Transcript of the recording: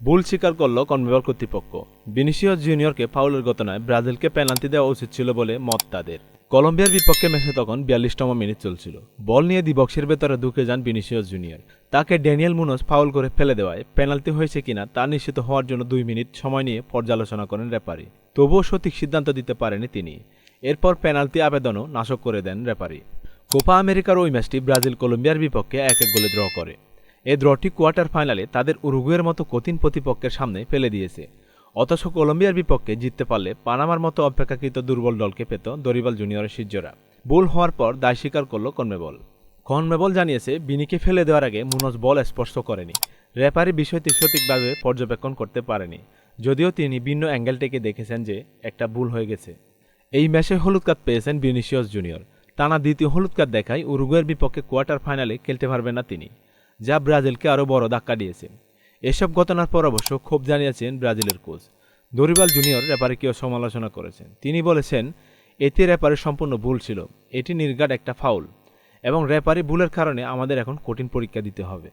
ভুল স্বীকার করল কনমেবল কর্তৃপক্ষ। বিনিসিয়াস জুনিয়রকে ফাউলের ঘটনায় ব্রাজিলকে পেনাল্টি দেওয়া উচিত ছিল বলে মত তাদের। কলম্বিয়ার বিপক্ষে ম্যাচে তখন বিয়াল্লিশতম মিনিট চলছিল। বল নিয়ে দিবক্সের ভেতরে ঢুকে যান বিনিসিয়াস জুনিয়র। তাকে ড্যানিয়েল মুনোজ ফাউল করে ফেলে দেওয়ায় পেনাল্টি হয়েছে কিনা তা নিশ্চিত হওয়ার জন্য দুই মিনিট সময় নিয়ে পর্যালোচনা করেন রেপারি তবুও সঠিক সিদ্ধান্ত দিতে পারেনি তিনি। এরপর পেনাল্টি আবেদনও নাশক করে দেন রেপারি কোপা আমেরিকার ওই ম্যাচটি ব্রাজিল কলম্বিয়ার বিপক্ষে এক এক গোলে ড্র করে। এই ড্রটি কোয়ার্টার ফাইনালে তাদের উরুগুয়ের মতো কঠিন প্রতিপক্ষের সামনে ফেলে দিয়েছে। অথচ কলম্বিয়ার বিপক্ষে জিততে পারলে পানামার মতো অপেক্ষাকৃত দুর্বল দলকে পেত দরিবাল জুনিয়রের শিষ্যরা। ভুল হওয়ার পর দায় স্বীকার করল কনমেবল। কনমেবল জানিয়েছে, বিনিকে ফেলে দেওয়ার আগে মুনজ বল স্পর্শ করেনি। রেপারি বিষয়টি সঠিকভাবে পর্যবেক্ষণ করতে পারেনি। যদিও তিনি ভিন্ন অ্যাঙ্গেল থেকে দেখেছেন যে একটা ভুল হয়ে গেছে। এই ম্যাচে হলুদ কার্ড পেয়েছেন ভিনিসিয়াস জুনিয়র। টানা দ্বিতীয় হলুদ কার্ড দেখায় উরুগুয়ের বিপক্ষে কোয়ার্টার ফাইনালে খেলতে পারবেন না তিনি। যা ব্রাজিলকে আরও বড় ধাক্কা দিয়েছে। এসব ঘটনার পর অবশ্য ক্ষোভ জানিয়েছেন ব্রাজিলের কোচ। দরিবাল জুনিয়র রেপারিকেও সমালোচনা করেছেন। তিনি বলেছেন, এতে রেপারের সম্পূর্ণ ভুল ছিল। এটি নির্ঘাট একটা ফাউল এবং রেপারি ভুলের কারণে আমাদের এখন কঠিন পরীক্ষা দিতে হবে।